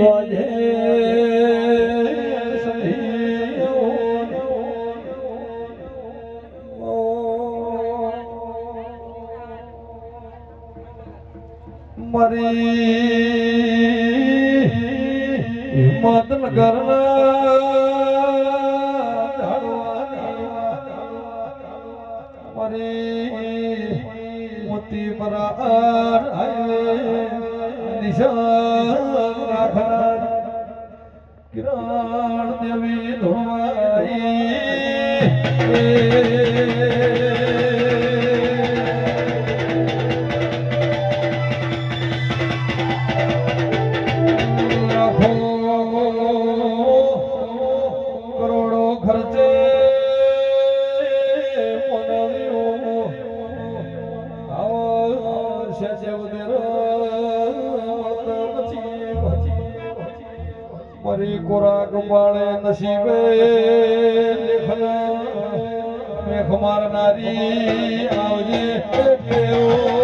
Worry Madan करी मोती पर કિરણ દેવી ધોવાઈ લાખો કરોડો ખર્ચે મરી કોરા ગંબાળે નસીબે લેખના. મેઘ મારનારી આવજે. કેવો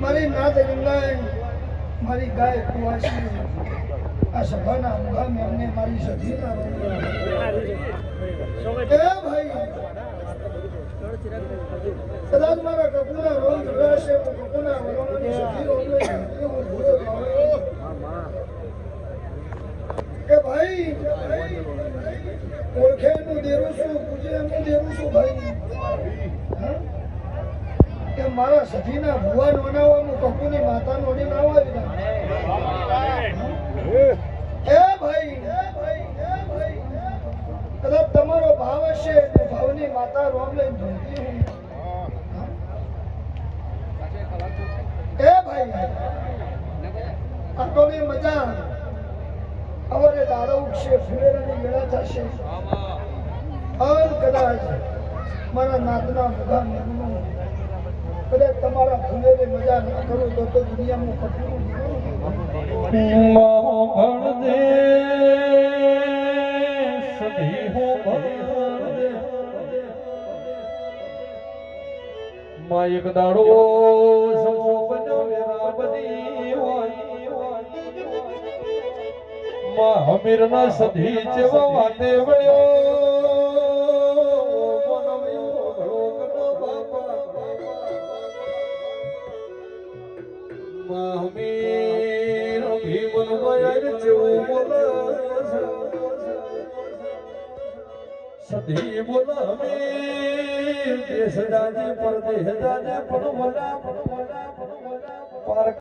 મારી નાત હાલો મારી ગાય કુવાસી આ સભાના મુકામે અમને મારી સધીના એ ભાઈ, કદાચ મારા કપૂના રોજ જોડાશે તો રોજ સધી રોલ હું ભૂલો પાડ્યો. કે ભાઈ ઓળખે નું દેરું શું? પૂજે એનું દેરું શું ભાઈ? કે મારા સધીના ભુવા નોનાવાનું કપૂની માતા નોડી ના આવી તમારો ભાવ હશે ને ભાવની માતા રોમ લઈને ભાઈ આટલી મજા અમારે દાડો ઉગશે, ફુલેરાની મેળા થશે. અન કદાચ મારા નાતના બધા મેમનું કદાચ તમારા ફુલેરે મજા ના કરું તો તો દુનિયામાં કટલું મોહણ દે સભી હો ભણમાં એક દાડો માં હમીર ના સધી જેવો વાતે વળ્યો મહાવીર ભીમન મયર જેવું સધી બોલા મીર દેશ પાર